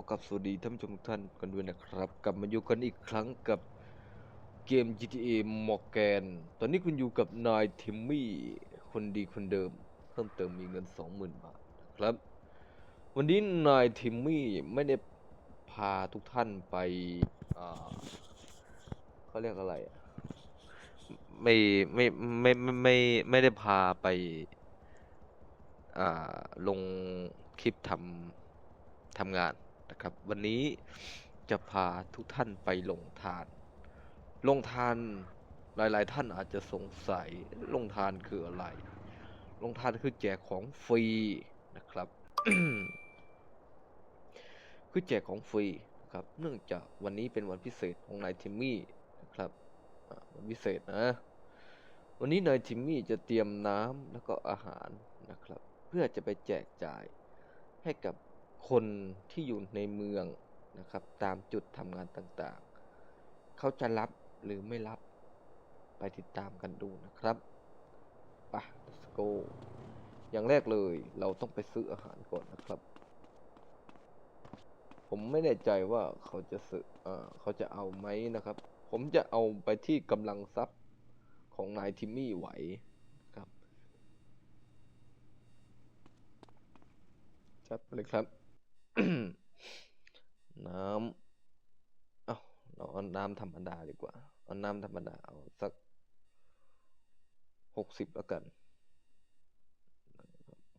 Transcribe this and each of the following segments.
อกับสวัสดีท่านผู้ชมทุกท่านกันด้วยนะครับ กลับมาอยู่กันอีกครั้งกับเกม GTA Morgan ตอนนี้คุณอยู่กับนายทิมมี่คนดีคนเดิม เพิ่มเติมมีเงิน 20,000 บาทนะครับ วันนี้นายทิมมี่ไม่ได้พาทุกท่านไปเขาเรียกอะไรไม่ไม่ไม่ไม่ไม่ไม่ได้พาไปลงคลิปทำทำงาน นะครับ วันนี้จะพาทุกท่านไปลงทาน ลงทานหลาย ๆ ท่านอาจจะสงสัยลงทานคืออะไร ลงทานคือแจกของฟรีนะครับ คือแจกของฟรีนะครับ เนื่องจากวันนี้เป็นวันพิเศษของนายทิมมี่นะครับวันพิเศษนะ วันนี้นายทิมมี่จะเตรียมน้ำแล้วก็อาหารนะครับ เพื่อจะไปแจกจ่ายให้กับ คนที่อยู่ในเมืองนะครับ ตามจุดทำงานต่างๆ เขาจะรับหรือไม่รับไปติดตามกันดูนะครับไป let's go อย่างแรกเลยเราต้องไปซื้ออาหารก่อนนะครับ ผมไม่แน่ใจว่าเขาจะซื้อเออเขาจะเอาไหมนะครับ ผมจะเอาไปที่กำลังทรัพย์ของนายทิมมี่ไหวครับจัดไปเลยครับ น้ำเอาเราเอาน้ำธรรมดาดีกว่า เอาน้ำธรรมดา เอาสักหกสิบแล้วกัน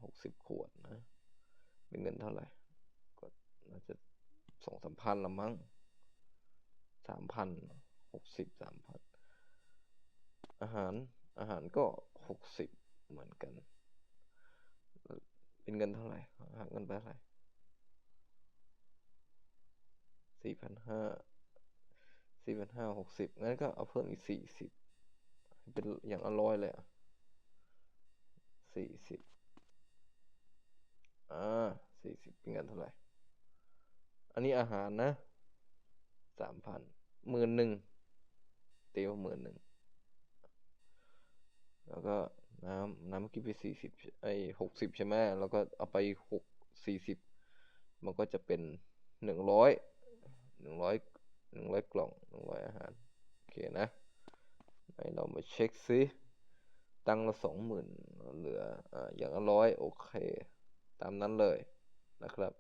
หกสิบขวดนะเป็นเงินเท่าไหร่ ก็น่าจะสองสามพันละมั้งสามพันหกสิบสามพันอาหารอาหารก็หกสิบเหมือนกัน เป็นเงินเท่าไหร่หักเงินไปเท่าไหร่ สี่พันห้าสี่พันห้าหกสิบงั้นก็เอาเพิ่มอีกสี่สิบเป็นอย่างละร้อยเลยอะสี่สิบอ่าสี่สิบเป็นเงินเท่าไหร่ อันนี้อาหารนะสามพันหมื่นหนึ่งเตียวหมื่นหนึ่งแล้วก็น้ำน้ำเมื่อกี้ไปสี่สิบไอหกสิบใช่ไหมแล้วก็เอาไปหกสี่สิบมันก็จะเป็นหนึ่งร้อย หนึ่งร้อยหนึ่งร้อยกล่องหนึ่งร้อยอาหาร โอเคนะไหนเรามาเช็คซิตั้งละสองหมื่นเหลืออ่าอย่างละร้อยโอเค ตามนั้นเลยนะครับ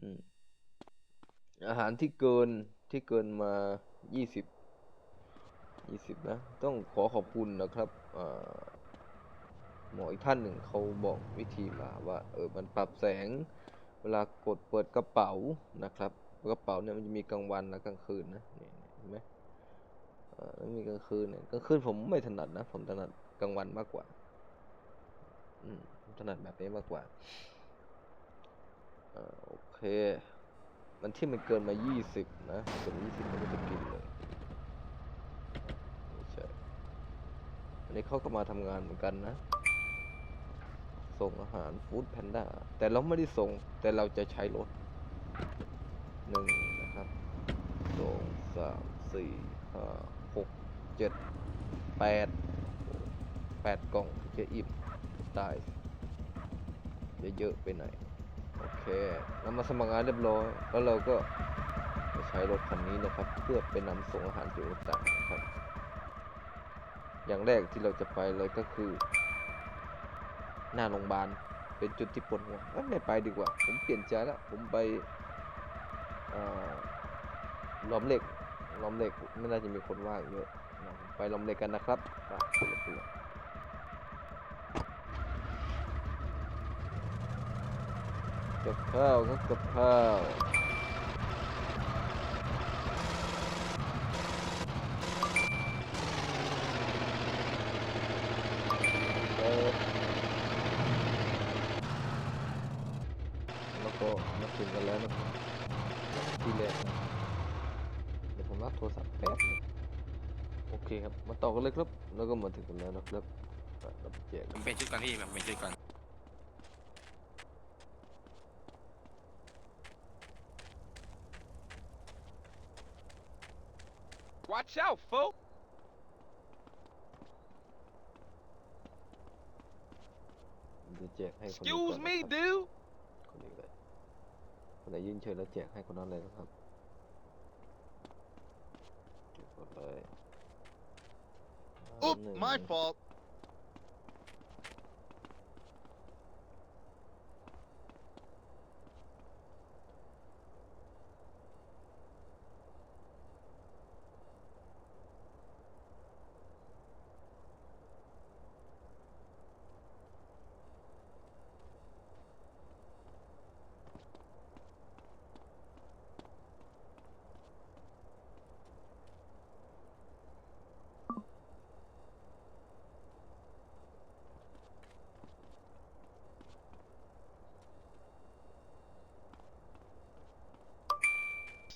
อืมอาหารที่เกินที่เกินมายี่สิบยี่สิบนะ ต้องขอขอบคุณนะครับหมออีกท่านหนึ่งเขาบอกวิธีมาว่า เออมันปรับแสง เวลากดเปิดกระเป๋านะครับ กระเป๋าเนี่ยมันจะมีกลางวันและกลางคืนนะนี่เห็นไหมอ่าแล้วมีกลางคืนเนี่ยกลางคืนผมไม่ถนัดนะ ผมถนัดกลางวันมากกว่าอืมถนัดแบบนี้มากกว่าอ่าโอเค มันที่มันเกินมา 20 นะเกิน20มันก็จะกินเลยไม่ใช่อันนี้เขาก็มาทำงานเหมือนกันนะ ส่งอาหารฟู้ดแพนด้าแต่เราไม่ได้ส่งแต่เราจะใช้รถ หนึ่งนะครับสองสามสี่ห้าหกเจ็ดแปดแปดกล่องจะอิ่มตายจะเยอะไปไหนอยโอเคเรามาสมัครงานเรียบร้อย แล้วเราก็จะใช้รถคันนี้นะครับ เพื่อไปนำส่งอาหารจุดต่างๆนะครับ อย่างแรกที่เราจะไปเลยก็คือ หน้าโรงพยาบาลเป็นจุดที่ปวดหัวไม่ไปดีกว่า ผมเปลี่ยนใจแล้วผมไป ล้อมเหล็กล้อมเหล็กไม่น่าจะมีคนว่างเยอะไปล้อมเหล็กกันนะครับไปคนละตัวกับข้าวครับกับข้าวเออแล้วก็มาถึงกันแล้วนะครับที่แรกนะเดี๋ยวผมรับโทรศัพท์แป๊บนึงโอ เคครับ มาต่อกันเลยครับ แล้วก็มาถึงกันแล้วนะครับไปรับแจกผมเป็นชุดก่อนพี่ผมเป็นชุดก่อน Watch out, fool! เดี๋ยวแจกให้คนนี้ก่อน Excuse นะ me, ครับ dude. คนนี้เลยคนไหนยื่นเชิญแล้วแจกให้คนนั้นเลยนะครับเก็บหมดเลยอ่า Oop, หนึ่ง my fault.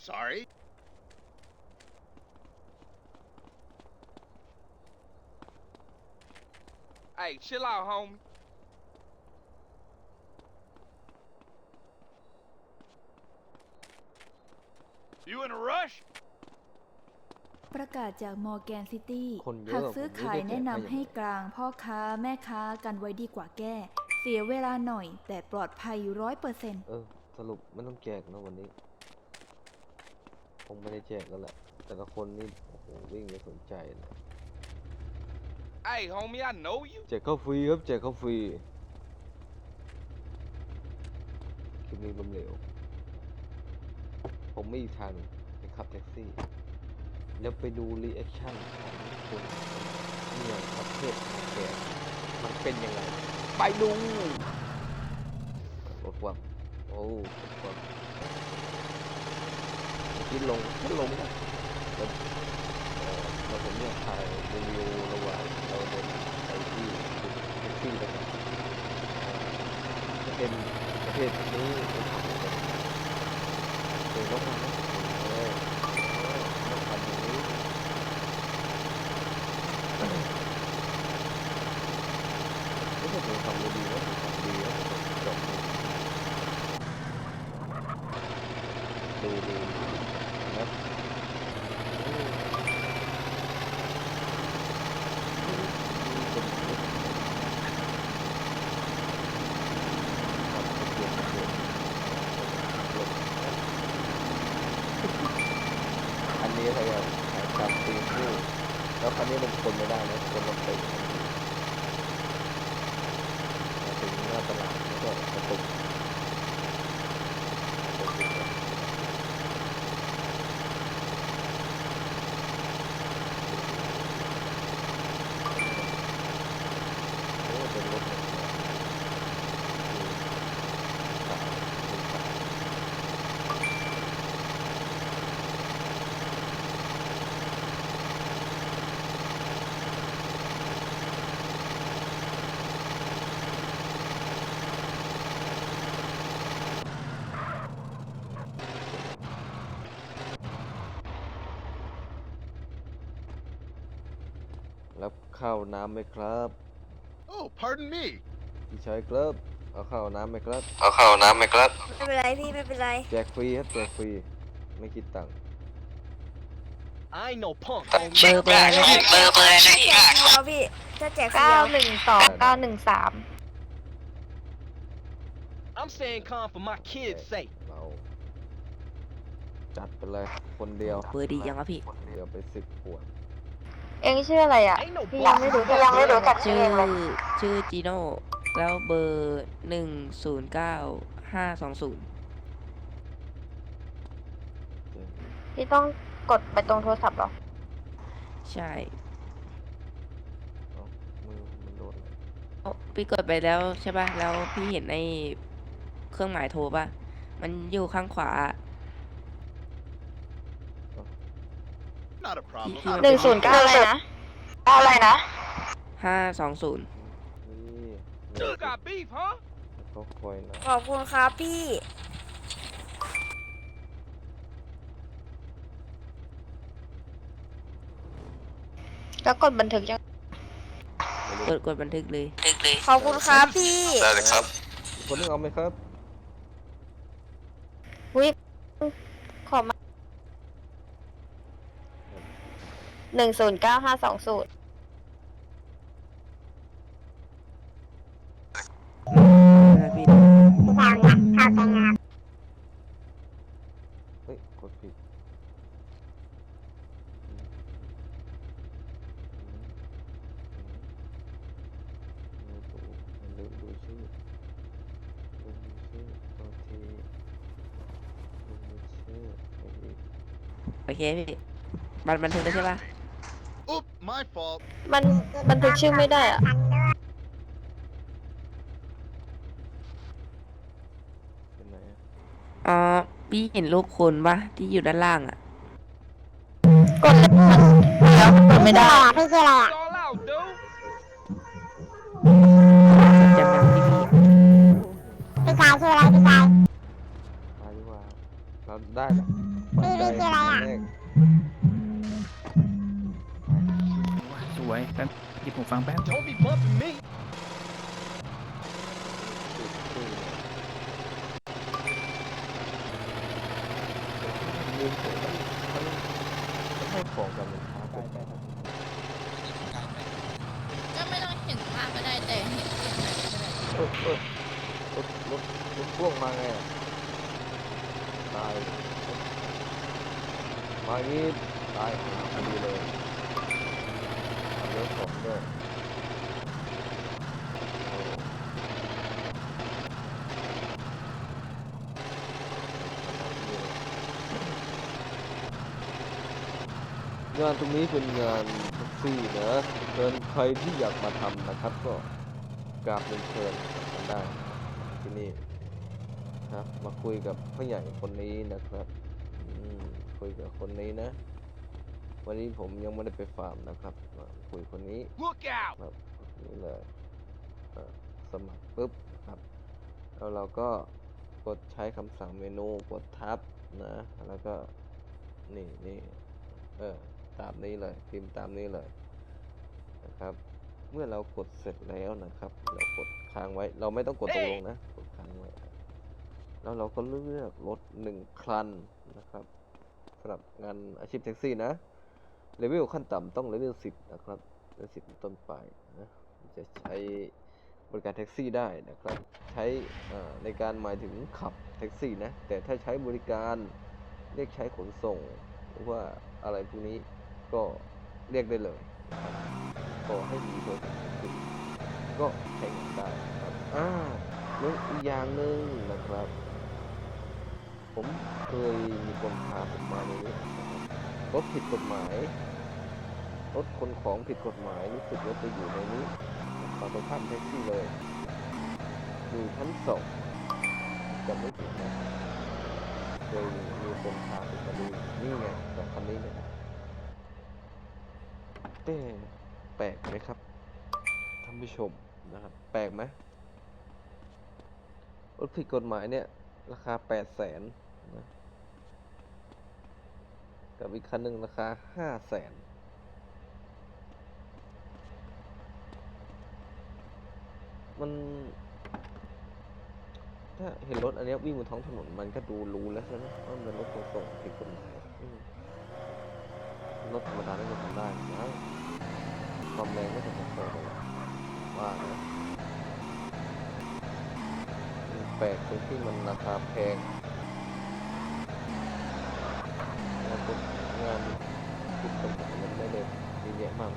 'Sorry. Hey, chill out, homie. You in a rush? ประกาศจากมอร์แกนซิตี้คนเยอะหากซื้อผมไม่ขายได้แจกแนะนำให้ให้กลางพ่อค้าแม่ค้ากันไว้ดีกว่าแก้ เสียเวลาหน่อย แต่ปลอดภัยร้อยเปอร์เซ็นต์เออ สรุปไม่ต้องแจกนะวันนี้ คงไม่ได้แจกแล้วแหละ แต่ละคนนี่ โอ้โห วิ่งไม่สนใจเลย Hey, homie, I know you. แจกข้าวฟรีครับแจกข้าวฟรีคลิปนี้ล้มเหลว ผมไม่มีทางไปขับแท็กซี่ แล้วไปดูรีแอคชั่นของคนเนี่ยประเทศของแกมันเป็นยังไง ไปดูรถความโอ้รถความเมื่อกี้ลงแค่ลงนะแต่เอ่อแต่ผมเนี่ยถ่ายรีวิวระหว่างเราเดินไปที่แท็กซี่แล้วกันเอ่อจะเป็นประเทศนี้เป็นของเรถความนะเออเออรถความอย่างนี้ ไม่ใช่ผมทำไม่ดีนะผมทำดีนะผมจบดูดูนะครับโอ้เป็นครับเปลี่ยนเปลี่ยนอันนี้อะไรอะการตีคู่แล้วคันนี้มันคนไม่ได้นะคนมันติด มาถึงหน้าตลาดแล้วก็กระตุกกระตุกแบบโอ้เป็นรถแบบนี้สายเป็นสายรับ ข้าวน้ำไหมครับ Oh, pardon me. พี่ชายครับเอาข้าวน้ำไหมครับ เอาข้าวน้ำไหมครับ ไม่เป็นไรพี่ไม่เป็นไรแจกฟรีครับแจกฟรีไม่คิดตังค์ I know punk. เบอร์เบอร์อะไรเบอร์เบอร์อะไรถ้าแจกฟรีเอาพี่ถ้าแจกฟรีเก้าเอาหนึ่งสองเก้าหนึ่งสาม I'm staying calm for my kids' sake. เรา จัดไปเลยคนเดียวเบอร์ดียังวะพี่ คนเดียวไปสิบขวด เองชื่ออะไรอะ Ain't no พี่ยังไม่รู้จักยังไม่รู้จักชื่ชื่ออเองเลยชื่อจีโน่แล้วเบอร์หนึ่งศูนย์เก้าห้าสองศูนย์พี่ต้องกดไปตรงโทรศัพท์เหรอใช่เอ้ามือมันโดนอะไรเอ้าพี่กดไปแล้วใช่ป่ะ แล้วพี่เห็นในเครื่องหมายโทรป่ะ มันอยู่ข้างขวา Not a problem. พี่หนึ่งศูนย์เก้าอะไรนะอะไรนะ ห้าสองศูนย์นี่ You got beef, huh? เขาคอยนะขอบคุณครับพี่ แล้วกดบันทึกยังกดกดบันทึกเลยขอบคุณครับพี่ ได้เลยครับคนนึงเอาไหมครับ วิ หนึ่งศูนย์เก้าห้าสองศูนย์ทางนะเฮ้ยไม่นลืโอเคพี่ มันบันทึกได้ใช่ปะ my fault. มันบันทึกชื่อไม่ได้อะเป็นไหนอะอ๋อพี่เห็นรูปคนปะที่อยู่ด้านล่างอะ กดแล้วกดไม่ได้ It's all out, dude. จำนำที่พี่พี่ชายชื่ออะไรพี่ชาย มาดีกว่าเราได้ละปัจจัยแรกสวย แป๊บหยิบหูฟังแป๊บ Don't be bumping me. ลืมผมมันมันมันให้ของกันมันช้าเกินไปนะก็ไม่ต้องเห็นมากก็ได้แต่เห็นเห็นหน่อยก็ได้เออเออรถรถรถพ่วงมาไงอะตายมาอย่างนี้ตายหาพอดีเลย ทำรถสองด้วยงานตรงนี้เป็นงานแท็กซี่นะเชิญใครที่อยากมาทำนะครับ ก็กราบเรียนเชิญกันได้ที่นี่ครับมาคุยกับผู้ใหญ่คนนี้นะครับคุยกับคนนี้นะ วันนี้ผมยังไม่ได้ไปฟาร์มนะครับมาคุยคนนี้ Look out. ครับนี่เลยเอ่อสมัครปุ๊บนะครับแล้วเราก็กดใช้คำสั่งเมนูกดทับนะ แล้วก็นี่นี่เออตามนี้เลยพิมพ์ตามนี้เลยนะครับ เมื่อเรากดเสร็จแล้วนะครับ เรากดค้างไว้ เราไม่ต้องกดตกลงนะกดค้างไว้แล้วเราก็เลือกรถหนึ่งคันนะครับสำหรับงานอาชีพแท็กซี่นะ เลเวลขั้นต่ำต้องเลเวลสิบนะครับเลเวลสิบต้นไปนะจะใช้บริการแท็กซี่ได้นะครับ ใช้ในการหมายถึงขับแท็กซี่นะ แต่ถ้าใช้บริการเรียกใช้ขนส่ง หรือว่าอะไรพวกนี้ก็เรียกได้เลยขอให้มีบริการแท็กซี่ก็ใช้งานได้นะครับอ่าแล้วอีกอย่างหนึ่งนะครับ ผมเคยมีคนพาผมมาในนี้นะครับรถผิดกฎหมาย รถขนของผิดกฎหมายรู้สึกว่าจะอยู่ในนี้ฝั่งตรงข้ามแท็กซี่เลยอยู่ชั้นสองจำไม่ผิดนะเคยมีคนพาผมมาดูนี่ไงสองคันนี้เนี่ยแต่แปลกไหมครับท่านผู้ชมนะครับ แปลกไหมรถผิดกฎหมายเนี่ย ราคาแปดแสนนะกับอีกคันหนึ่งราคาห้าแสน มันถ้าเห็นรถอันนี้วิ่งบนท้องถนนมันก็ดูรู้แล้วใช่ไหมว่ามันเป็นรถขนส่งผิดกฎหมายรถธรรมดาไม่ทำได้นะความแรงไม่ถึงกับโซ่เลยว่านะแปลกตรงที่มันราคาแพงงานกงานผิดกฎหมายมันไม่ได้เยอะแยะมาก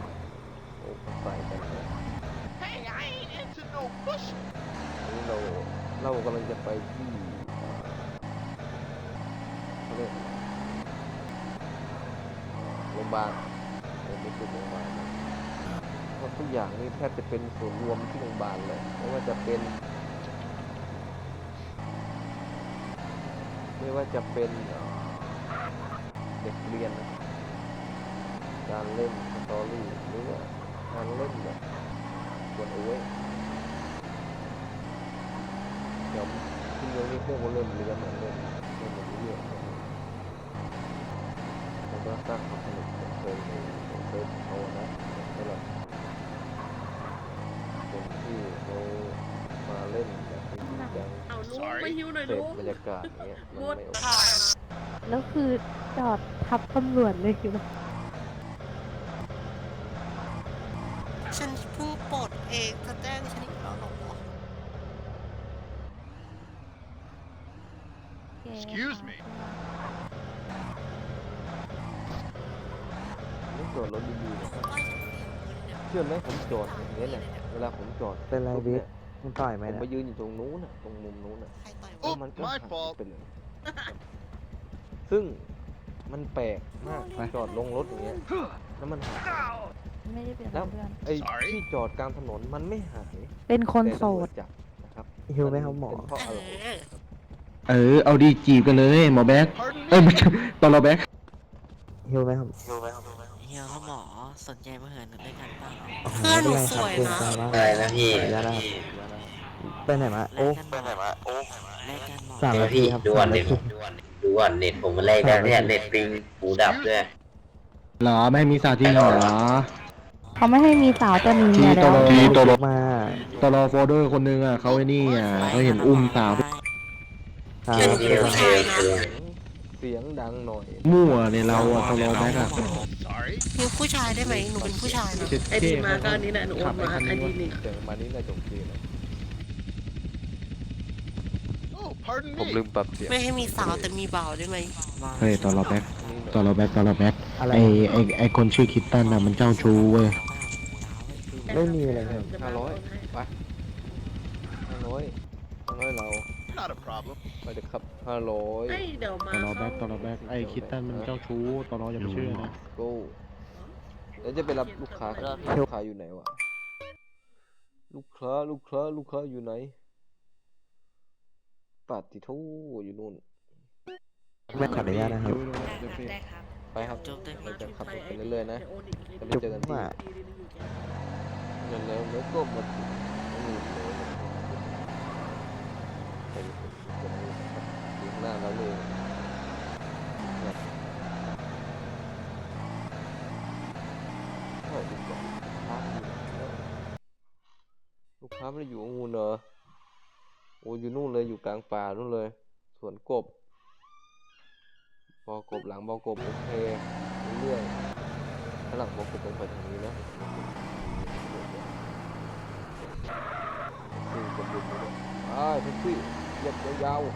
โอ้ใส่กันเลย Hey, I ain't into no push. อันนี้ เราเรากำลังจะไปที่เขาเรียกโรงพยาบาลเออไม่ใช่โรงพยาบาลเพราะทุกอย่างนี่แทบจะเป็นส่วนรวมที่โรงพยาบาลเลยไม่ว่าจะเป็น ไม่ว่าจะเป็นเด็กเรียน การเล่นสตอรี่หรือว่าการเล่นแบบกวนโอ้ย เดี๋ยวที่เรื่องนี้เพื่อนก็เริ่มเรียนเหมือนเริ่มเริ่มเรื่อยๆแล้วก็สร้างความสนุกของเซิร์ฟในของเซิร์ฟเขาอะนะสำหรับคนที่เขามาเล่นแบบจริงจัง Sorry. เสพบรรยากาศอย่างเงี้ยมันไม่โอเคแล้วคือจอดทับตำรวจเลยคือฉันเพิ่งปลดเองจะแจ้งฉันอีกแล้วหรอ Excuse me. ไม่จอดรถดีๆนะครับเชื่อไหมผม จอดอย่างเงี้ยเนี่ยเวลาผมจอดเป็นไรปุ๊บบิ๊เนี่กยมึงต่อยไหมผมเนี่ยมายืนอยู่ตรงนู้นน่ะตรงมุมนู้นน่ะใครต่อยแล้ว Oop, มันก็ my หาย fault. ไปเลยซึ่งมันแปลกมากจอดลงรถอย่างเงี้ยแล้วมันหายไม่ได้เป็นแล้วเพื่อนไอ้ที่จอดกลางถนนมันไม่หายเป็นคนแต่โสตำรวดจจับนะครับหิวไหมครับหมอ เป็นเพราะอะไรเออเออ เอาดีจีบกันเลยหมอแบ๊ก Pardon เอ้ย me? ไม่ใช่ตอนเราแบ๊กหิวไหมครับเฮียเขาหมอสนใจมาเหินด้วยกันบ้างเพื่อนหนูสวยนะ อะไรนะพี่ขออนุญาตนะครับไปไหนมาโอ้ไปไหนมาโอ้แลกกันหมอสามนาทีครับดูก่อนสามเน็นาตทีดูก่อนเน็ตผมมันแรกได้เนี่ยเน็ตปิงหูดับด้วยเหรอไม่ให้มีสาวจริงเหรอเขาไม่ให้มีสาวแต่มีทีเมียตแล้วลอทีตลอมาตลอโฟลเดอร์คนนึงอะเขาไอ้นี่อะเขาเห็นอุ้มสาวครับโอเคโอเคโอเคเสียงดังหน่อย มั่วเนี่ยเราอะตลอแบ๊กอะ Sorry. มีผู้ชายได้ไหมหนูเป็นผู้ชายนะไอดีมาก็นี่แหละหนูขับมาไอดีนี่เสียงมานี่น่าจะโอเคนะ Oh, pardon ผม me. ลืมปรับเสียงไม่ให้มีสาวแต่มีบ่าวได้ไหมเฮ้ยตลอแบ๊กนี่หน่อยตลอแบ๊กตลอแบ๊กอะไรไอไอไอคนชื่อคิตตันอะมันเจ้าชู้เว้ยไม่มีอะไรครับห้าร้อยไป Not a problem. ไปเถอะครับห้าร้อยตลอแบ๊กตลอแบ๊กไอคิตตันมันเจ้าชู้ตลออย่าไปเชื่อนะโก้แล้วจะไปรับลูกค้ากันลูกค้าอยู่ไหนวะ ลูกค้า ลูกค้า ลูกค้าอยู่ไหนปัดติทูอยู่นู่น ไม่ขออนุญาตนะครับ ได้ครับ ไปครับ จบได้ไหมเราจะขับรถไปเรื่อยๆนะจะไปจุ๊บเจอกันที่ว่าเงินแล้วแล้วก็มาถึงนี่เลย ไปถึงหน้าแล้วเลยนะเข้าดีกว่าลูกค้าอยู่ไหนวะลูกค้าไม่ได้อยู่องุ่นเหรอโอ้อยู่นู่นเลยอยู่กลางป่านู่นเลย สวนกบบอกบหลังบอกบโอเคเรื่อยๆถ้าหลังบอกบตรงไปทางนี้นะนี่กบบุญเลยอ่าแท็กซี่ ยียบยาวๆ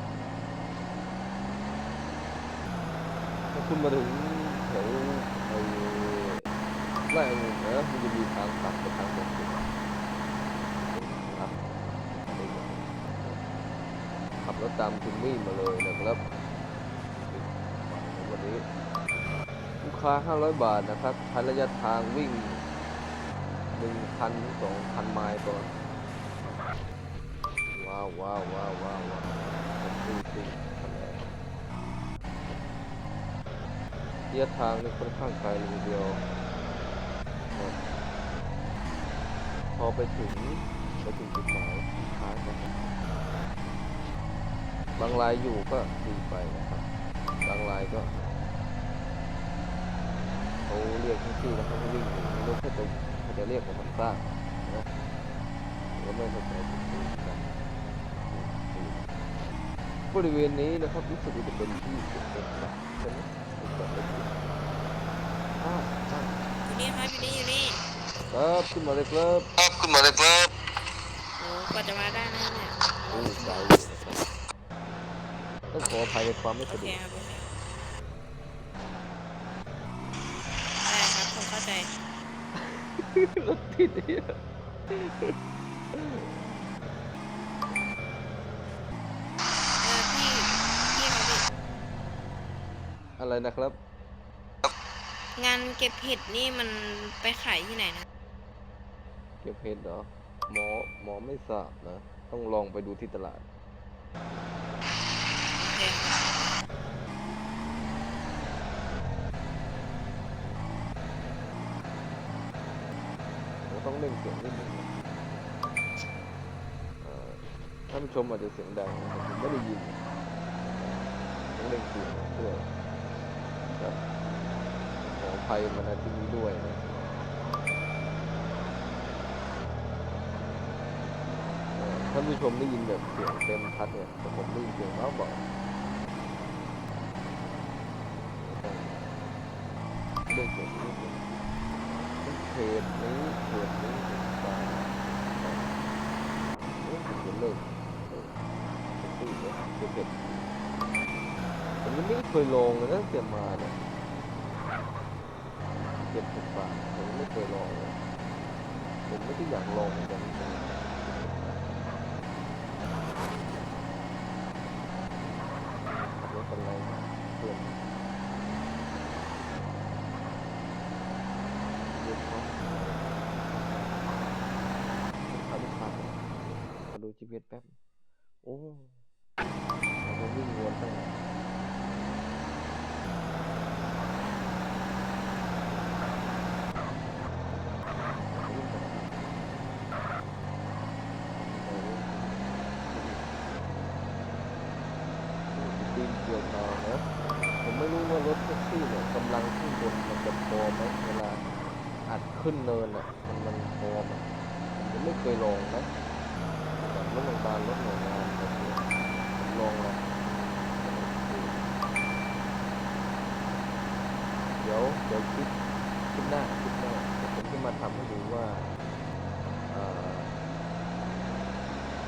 ถ้าคุณมาถึงแถวไอ้ไร่องุ่นนะมันจะมีทางตัดไปทางตรงครับขับรถตามคุณมี่มาเลยนะครับวันนี้ลูกค้า 500 บาทนะครับใช้ระยะทางวิ่ง1,000ถึง2,000 ไมล์ต่อาวว้าวว้าวว้าวว้าวเป็นตีตีทำไงระยะทางนี่ค่อนข้างไกลเลยทีเดียว พอไปถึงไปถึงจุดหมายลูกค้าก็บางรายอยู่ก็ดีไปนะครับ บางรายก็เขาเรียกแท็กซี่แล้วเขาก็วิ่งหนีไม่รู้เขาจะเขาจะเรียกว่ามันสร้างนะก็ไม่เข้าใจจริงๆนะ บริเวณนี้นะครับรู้สึกว่าจะเป็นที่เก็บเงินฝากใช่ไหมผมจำไม่ผิดอ่าใช่อยู่นี่ครับอยู่นี่อยู่นี่ครับขึ้นมาเลยครับครับขึ้นมาเลยครับโอ้กว่าจะมาได้นะเนี่ยโอ้ไกลอยู่นะครับต้องขออภัยในความไม่โอสะดเควกครับโอเคได้ครับผมเข้าใจรถติดเนี่ย เออพี่พี่ครับพี่ อะไรนะครับ งานเก็บเห็ดนี่มันไปขายที่ไหนนะ เก็บเห็ดเหรอ หมอหมอไม่ทราบนะ ต้องลองไปดูที่ตลาด โอเคครับเราต้องเล่นเสียงนิดนึงนะเอ่อท่านผู้ชมอาจจะเสียงดังนะครับผมไม่ได้ยินต้องเล่นเสียงด้วย ครับขออภัยมาณที่นี้ด้วยนะท่านผู้ชมได้ยินแบบเสียงเต็มพัดเนี่ยแต่ผมได้ยินเสียงเบาเบาเล่นเสียงนิดนึงเขตนี้เขตนี้เขตกลางเอ๊ะผมจะเลิกเออจะพูดเลยเขตเขตผม ยังไม่เคยลงเลยนะเงแต่มาเนี่ยเจ็ดสิบบาทผมไม่เคยลงเลยผมไม่ได้อยากลงเหมือนกันรถอะไรเพื่อนดูจีเวียแป๊บ โอ้เราวิ่งวนไป เวลาอัดขึ้นเนินอะมันมันพอไหมผมยังไม่เคยลองนะแบบรถโรงพยาบาลรถหน่วยงานแบบนี้ลองแล้วเดี๋ยวเดี๋ยวคลิปคลิปหน้าคลิปหน้าผมจะมาทำให้ดูว่า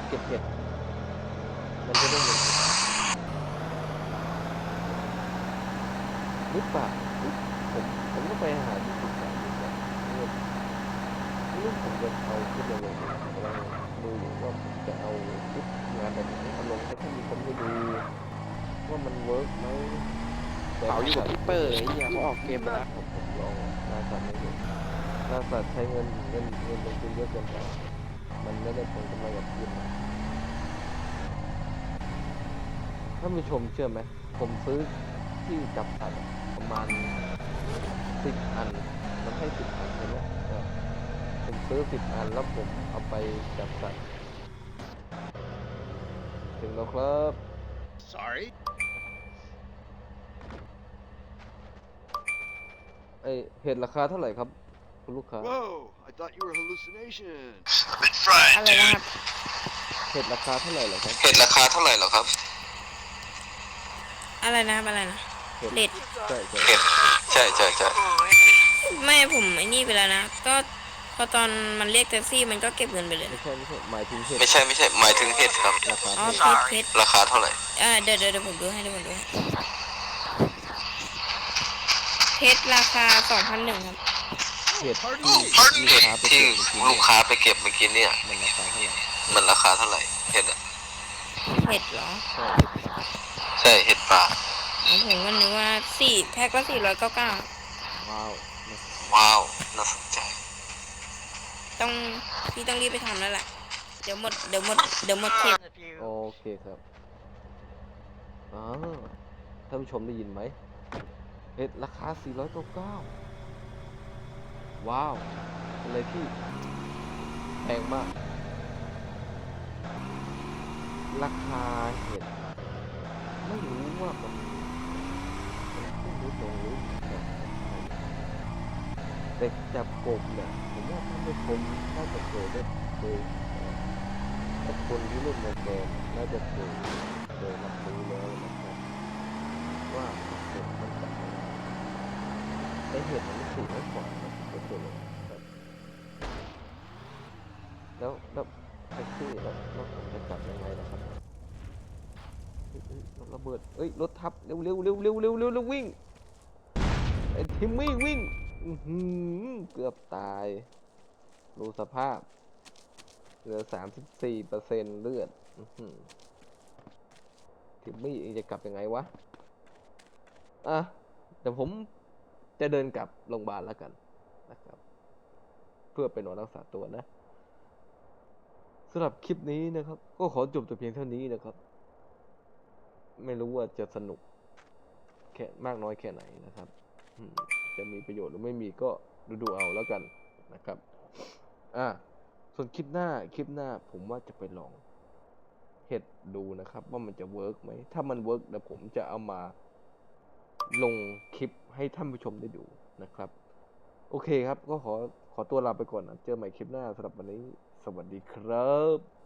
เก็บเห็ดมันจะได้เงินหรือเปล่า ผมก็ไปหาที่ปรึกษาอยู่นะเรื่องเรื่องผมจะเอาขึ้นมาลงผมกำลังดูอยู่ว่าจะเอาคลิปงานแบบไหนมาลงให้ท่านผู้ชมได้ดูว่ามันเวิร์กไหมเผาอยู่กับพี่เปอร์ไอ้เหี้ยเขาออกเกมแล้วผมผมลองล่าสัตว์ไม่เยอะล่าสัตว์ใช้เงินเงินเงินลงทุนเยอะเกินไปมันไม่ได้ผลกำไรกับทีมนะท่านผู้ชมเชื่อไหมผมซื้อที่จับสัตว์ประมาณ สิบอัน มันให้สิบอันใช่ไหมเออผมซื้อสิบอันแล้วผมเอาไปจับสัตว์ถึงแล้วครับ Sorry. ไอเห็ดราคาเท่าไหร่ครับ คุณลูกค้า Whoa, I thought you were hallucinations. อะไรนะครับเห็ดราคาเท่าไหร่เหรอครับ เห็ดราคาเท่าไหร่เหรอครับ อะไรนะครับอะไรนะเห็ดเด็ด ใช่ใช่เห็ดใช่ใช่ใช่ ไม่ผมไอ้นี่ไปแล้วนะ ก็พอตอนมันเรียกแท็กซี่มันก็เก็บเงินไปเลย ไม่ใช่ไม่ใช่หมายถึงเห็ดไม่ใช่ไม่ใช่หมายถึงเห็ดครับ ราคาอ๋อเท่าไหร่เพชรเพชรราคาเท่าไหร่อ่าเดี๋ยวเดี๋ยวเดี๋ยวผมดูให้เดี๋ยวผมดูให้เพชรราคาสองพันหนึ่งครับ เห็ด Pardon ที่ me. ลูกเห็ดค้าไปที่เก็บเมื่อกี้ลูกค้าไปเก็บเมื่อกี้เนี่ย มันราคาเท่าไหร่มันราคาเท่าไหร่เห็ดอะเห็ดเหรอใช่เห็ดป่าใช่เห็ดป่าอ๋อ ผมก็นึกว่าสี่แพ็คละสี่ร้อยเก้าเก้าว้าวว้าวน่าสนใจ ต้องพี่ต้องรีบไปทำแล้วแหละเดี๋ยวหมดเดี๋ยวหมดเดี๋ยวหมดเขตโอเคครับอ๋อท่านผู้ชมได้ยินไหมเห็ดราคา 499 ว้าวเป็นอะไรที่แพงมาก ราคาเห็ดไม่รู้ว่ามัน มันขึ้นหรือลงหรือแบบแต่จับกบเนี่ยผมว่าท่านผู้ชมน่าจะเคยได้เคยเอ่อถ้าคนที่เล่นในเกมน่าจะเคยเคยรับรู้แล้วนะครับว่าเห็ดมันจับยังไงไอเห็ดมันสูงไม่กว่านะไม่เคยเลยครับแล้วแล้วแท็กซี่แล้วแล้วผมจะจับยังไงนะครับระเบิด เอ้ย รถทับ เร็วเร็วเร็วเร็วเร็วเร็ววิ่ง อ้ทิมมี่วิ่งเกือบตายดูสภาพ เหลือสามสิบสี่เปอร์เซ็นเลือดทิมมี่เองจะกลับยังไงวะ อะเดี๋ยวผมจะเดินกลับโรงพยาบาลแล้วกันนะครับ เพื่อไปนอนรักษาตัวนะสำหรับคลิปนี้นะครับ ก็ขอจบแต่เพียงเท่านี้นะครับ ไม่รู้ว่าจะสนุกแค่มากน้อยแค่ไหนนะครับ จะมีประโยชน์หรือไม่มีก็ดูดูเอาแล้วกันนะครับ อะส่วนคลิปหน้าคลิปหน้าผมว่าจะไปลองเห็ดดูนะครับ ว่ามันจะเวิร์กไหม ถ้ามันเวิร์กเดี๋ยวผมจะเอามาลงคลิปให้ท่านผู้ชมได้ดูนะครับ โอเคครับ ก็ขอขอตัวลาไปก่อนนะเจอใหม่คลิปหน้าสำหรับวันนี้ สวัสดีครับ